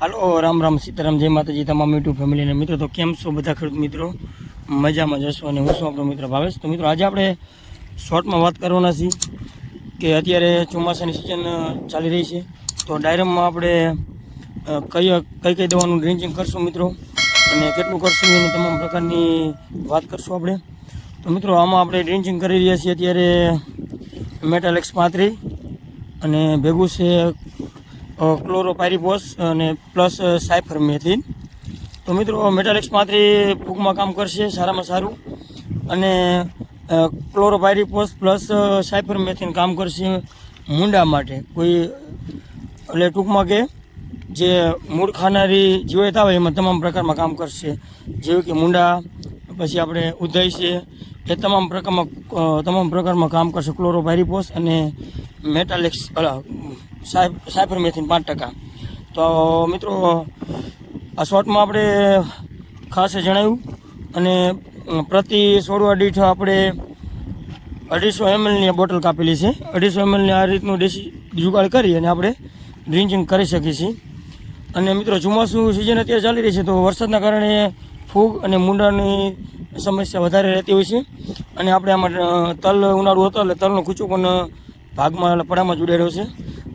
હાલો, રામ રામ સીતારામ, જય માતાજી, તમામ યુટ્યુબ ફેમિલીના મિત્રો. તો કેમ છો બધા ખેડૂત મિત્રો? મજામાં જશો અને હું છું આપણો મિત્ર ભાવેશ. તો મિત્રો, આજે આપણે શોર્ટમાં વાત કરવાના છીએ કે અત્યારે ચોમાસાની સિઝન ચાલી રહી છે. તો ડાયરમમાં આપણે કઈ કઈ કઈ દવાનું ડ્રિંકિંગ કરશું મિત્રો? અને કેટલું કરશું એની તમામ પ્રકારની વાત કરશું આપણે. તો મિત્રો, આમાં આપણે ડ્રિંકિંગ કરી રહ્યા છીએ. અત્યારે મેટાલેક્સ પાંત્રી અને ભેગું છે ક્લોરોપાયરીપોસ અને પ્લસ સાયફર મેથિન તો મિત્રો, મેટાલિક્સમાંથી ફૂગમાં કામ કરશે, સારામાં સારું. અને ક્લોરોપાયરીપોસ પ્લસ સાયફર મેથિન કામ કરશે મૂંડા માટે. કોઈ, એટલે ટૂંકમાં કે, જે મૂળ ખાનારી જીવાત આવે, એમાં તમામ પ્રકારમાં કામ કરશે. જેવું કે મૂંડા, પછી આપણે ઉદય છે એ તમામ પ્રકારમાં તમામ પ્રકારમાં કામ કરશે ક્લોરોપાયરીપોસ અને મેટાલિક્સ સાયફરમેથિન પાંચ ટકા. તો મિત્રો, આ શોર્ટમાં આપણે ખાસ જણાવ્યું અને પ્રતિ સોડવા દીઠ આપણે અઢીસો એમએલની બોટલ કાપેલી છે. અઢીસો એમએલની આ રીતનું દેશી જુગાડ કરી અને આપણે ડ્રિંકિંગ કરી શકીએ છીએ. અને મિત્રો, ચોમાસું સિઝન અત્યારે ચાલી રહી છે, તો વરસાદના કારણે ફૂગ અને મૂંડાની સમસ્યા વધારે રહેતી હોય છે. અને આપણે આમાં તલ ઉનાળુ હતો એટલે તલનો કૂચો પણ ભાગમાં એટલે પડામાં જોડાયેલો છે.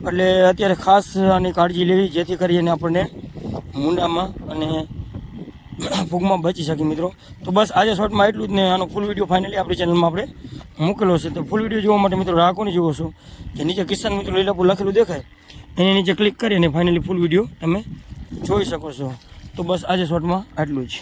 એટલે અત્યારે ખાસ આની કાળજી લેવી, જેથી કરીને આપણને મૂંડામાં અને ફૂગમાં બચી શકીએ મિત્રો. તો બસ આજે શોર્ટમાં એટલું જ ને આનો ફૂલ વીડિયો ફાઇનલી આપણી ચેનલમાં આપણે મૂકેલો છે. તો ફૂલ વીડિયો જોવા માટે મિત્રો રાખોને જુઓ છો. કે નીચે કિસાન મિત્રો લીલાપુર લખેલું દેખાય. એની નીચે ક્લિક કરીને ફાઇનલી ફૂલ વીડિયો તમે જોઈ શકો છો. તો બસ આજે શોર્ટમાં આટલું જ.